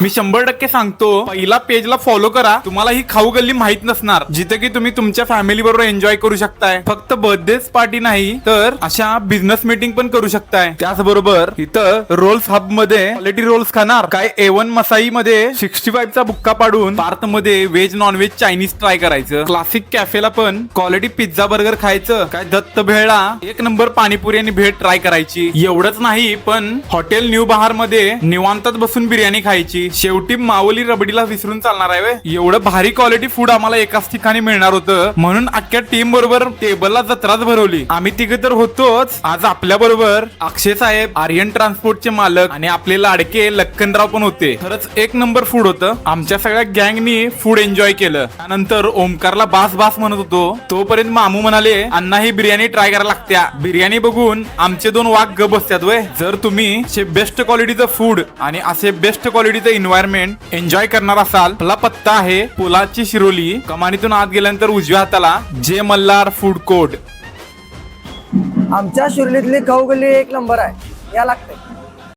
मी शंभर टक्के सांगतो पहिला पेजला फॉलो करा. तुम्हाला ही खाऊ गल्ली माहीत नसणार. जिथे की तुम्ही तुमच्या फॅमिली बरोबर एन्जॉय करू शकताय. फक्त बर्थडे पार्टी नाही तर अशा बिझनेस मीटिंग पण करू शकताय. त्याचबरोबर इथं रोल्स हबमध्ये क्वालिटी रोल्स खाणार. काय ए वन मसाई मध्ये सिक्स्टी फाईव्ह चा बुक्का पाडून पार्थमध्ये veg non veg Chinese try करायचं क्लासिक कॅफेला पण क्वालिटी पिझ्झा बर्गर खायचं. काय दत्त भेळला एक नंबर पाणीपुरी आणि भेट ट्राय करायची. एवढंच नाही पण हॉटेल न्यू बहारमध्ये निवांतात बसून बिर्याणी खायची. शेवटी माऊली रबडीला विसरून चालणार आहे एवढं भारी क्वालिटी फूड आम्हाला एकाच ठिकाणी मिळणार होतं. म्हणून अख्ख्या टीम बरोबर टेबलला जत्राच भरवली. आम्ही तिघे तर होतोच. आज आपल्या बरोबर अक्षय साहेब आर्यन ट्रान्सपोर्टचे मालक आणि आपले लाडके लक्कनराव पण होते. खरंच एक नंबर फूड होतं. आमच्या सगळ्या गँगनी फूड एन्जॉय केलं. त्यानंतर ओमकारला बास बास म्हणत होतो. तोपर्यंत मामू म्हणाले अण्णा ही बिर्याणी ट्राय करायला लागत्या. बिर्याणी बघून आमचे दोन वाघ ग बसतात वय जर तुम्ही बेस्ट क्वालिटीचं फूड आणि असे बेस्ट क्वालिटीचं एन्व्हायरमेंट एन्जॉय करणार असाल मला पत्ता आहे पुलाची शिरोली. कमानीतून आत गेल्यानंतर उजव्या हाताला जे मल्हार फूड कोर्ट आमच्या शिर्लीतली खाऊ गल्ली एक नंबर आहे. या लागते